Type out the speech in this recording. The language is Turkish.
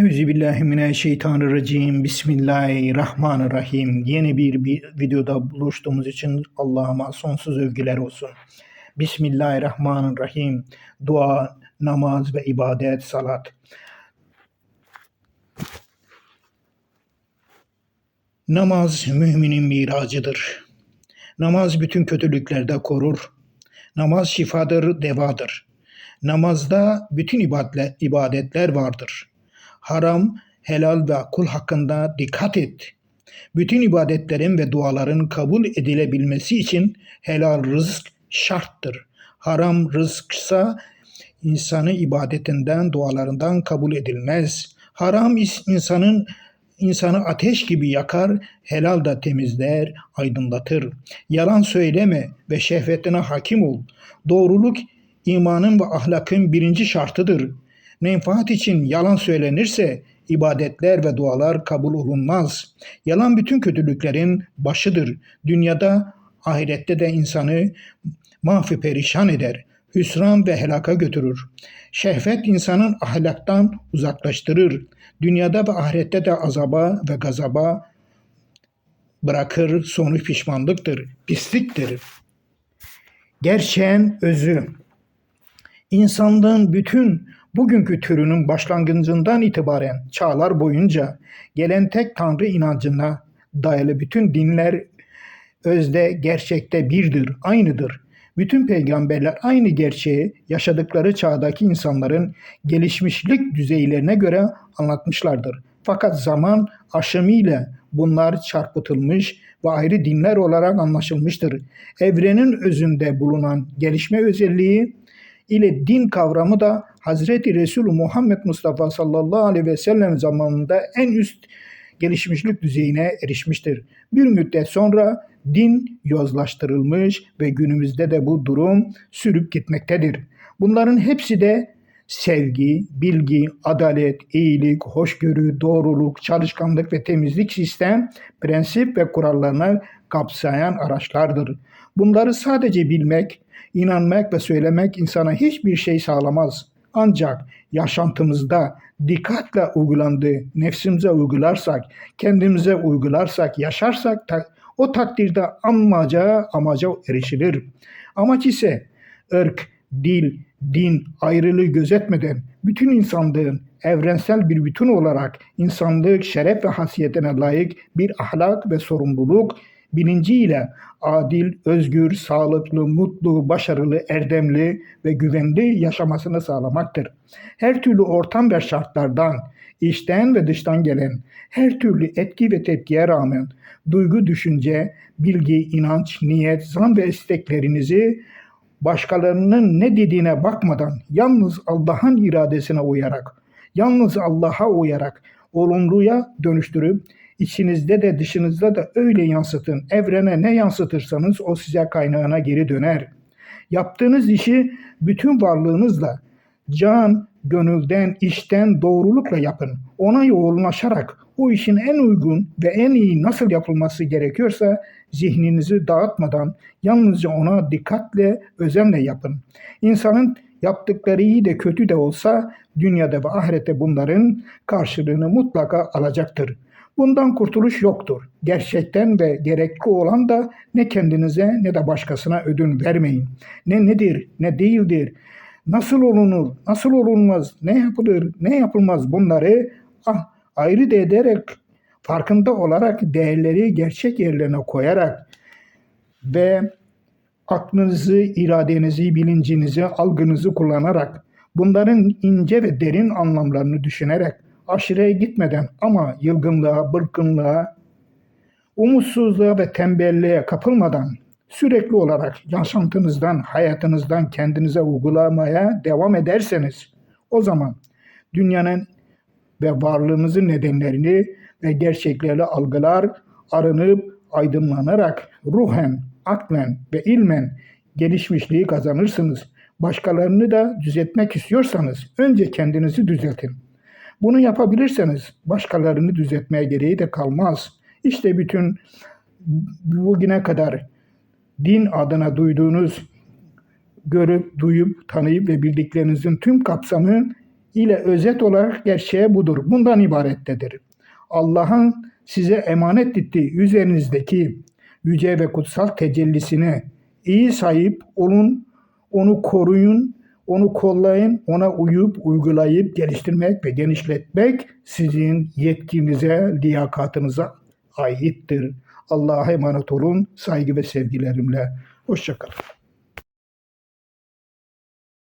Euzubillahimineşşeytanirracim. Bismillahirrahmanirrahim. Yeni bir, bir videoda buluştuğumuz için Allah'ıma sonsuz övgüler olsun. Bismillahirrahmanirrahim. Dua, namaz ve ibadet, salat. Namaz müminin miracıdır. Namaz bütün kötülüklerde korur. Namaz şifadır, devadır. Namazda bütün ibadetler, vardır. Haram, helal ve kul hakkında dikkat et. Bütün ibadetlerin ve duaların kabul edilebilmesi için helal rızk şarttır. Haram rızksa insanı ibadetinden, dualarından kabul edilmez. Haram insanın insanı ateş gibi yakar, helal da temizler, aydınlatır. Yalan söyleme ve şehvetine hakim ol. Doğruluk imanın ve ahlakın birinci şartıdır. Menfaat için yalan söylenirse ibadetler ve dualar kabul olunmaz. Yalan bütün kötülüklerin başıdır. Dünyada, ahirette de insanı mahvi perişan eder. Hüsran ve helaka götürür. Şehvet insanın ahlaktan uzaklaştırır. Dünyada ve ahirette de azaba ve gazaba bırakır. Sonu pişmanlıktır, pisliktir. Gerçeğin özü. İnsanlığın bütün bugünkü türünün başlangıcından itibaren çağlar boyunca gelen tek tanrı inancına dayalı bütün dinler özde gerçekte birdir, aynıdır. Bütün peygamberler aynı gerçeği yaşadıkları çağdaki insanların gelişmişlik düzeylerine göre anlatmışlardır. Fakat zaman aşımıyla bunlar çarpıtılmış ve ayrı dinler olarak anlaşılmıştır. Evrenin özünde bulunan gelişme özelliği ile din kavramı da Hazreti Resul Muhammed Mustafa sallallahu aleyhi ve sellem zamanında en üst gelişmişlik düzeyine erişmiştir. Bir müddet sonra din yozlaştırılmış ve günümüzde de bu durum sürüp gitmektedir. Bunların hepsi de sevgi, bilgi, adalet, iyilik, hoşgörü, doğruluk, çalışkanlık ve temizlik sistem, prensip ve kurallarına kapsayan araçlardır. Bunları sadece bilmek, inanmak ve söylemek insana hiçbir şey sağlamaz. Ancak yaşantımızda dikkatle uygulandığı nefsimize uygularsak, kendimize uygularsak, yaşarsak o takdirde amaca amaca erişilir. Amaç ise ırk, dil, din ayrılığı gözetmeden bütün insanlığın evrensel bir bütün olarak insanlık şeref ve hasiyetine layık bir ahlak ve sorumluluk bilinciyle adil, özgür, sağlıklı, mutlu, başarılı, erdemli ve güvenli yaşamasını sağlamaktır. Her türlü ortam ve şartlardan, içten ve dıştan gelen her türlü etki ve tepkiye rağmen duygu, düşünce, bilgi, inanç, niyet, zan ve isteklerinizi başkalarının ne dediğine bakmadan yalnız Allah'ın iradesine uyarak, yalnız Allah'a uyarak olumluya dönüştürüp içinizde de dışınızda da öyle yansıtın. Evrene ne yansıtırsanız o size kaynağına geri döner. Yaptığınız işi bütün varlığınızla, can, gönülden, işten, doğrulukla yapın. Ona yoğunlaşarak o işin en uygun ve en iyi nasıl yapılması gerekiyorsa zihninizi dağıtmadan yalnızca ona dikkatle, özenle yapın. İnsanın yaptıkları iyi de kötü de olsa dünyada ve ahirette bunların karşılığını mutlaka alacaktır. Bundan kurtuluş yoktur. Gerçekten ve gerekli olan da ne kendinize ne de başkasına ödün vermeyin. Ne nedir, ne değildir, nasıl olunur, nasıl olunmaz, ne yapılır, ne yapılmaz bunları ah, ayrı ederek, farkında olarak değerleri gerçek yerlerine koyarak ve aklınızı, iradenizi, bilincinizi, algınızı kullanarak bunların ince ve derin anlamlarını düşünerek aşırıya gitmeden ama yılgınlığa, bırkınlığa, umutsuzluğa ve tembelliğe kapılmadan sürekli olarak yaşantınızdan, hayatınızdan kendinize uygulamaya devam ederseniz o zaman dünyanın ve varlığınızın nedenlerini ve gerçekleri algılar, arınıp aydınlanarak ruhen, aklen ve ilmen gelişmişliği kazanırsınız. Başkalarını da düzeltmek istiyorsanız önce kendinizi düzeltin. Bunu yapabilirseniz başkalarını düzeltmeye gereği de kalmaz. İşte bütün bugüne kadar din adına duyduğunuz, görüp, duyup, tanıyıp ve bildiklerinizin tüm kapsamı ile özet olarak gerçeğe budur. Bundan ibarettedir. Allah'ın size emanet ettiği üzerinizdeki yüce ve kutsal tecellisine iyi sahip olun, onu koruyun, onu kollayın, ona uyup, uygulayıp, geliştirmek ve genişletmek sizin yetkinize, liyakatınıza aittir. Allah'a emanet olun. Saygı ve sevgilerimle. Hoşçakalın.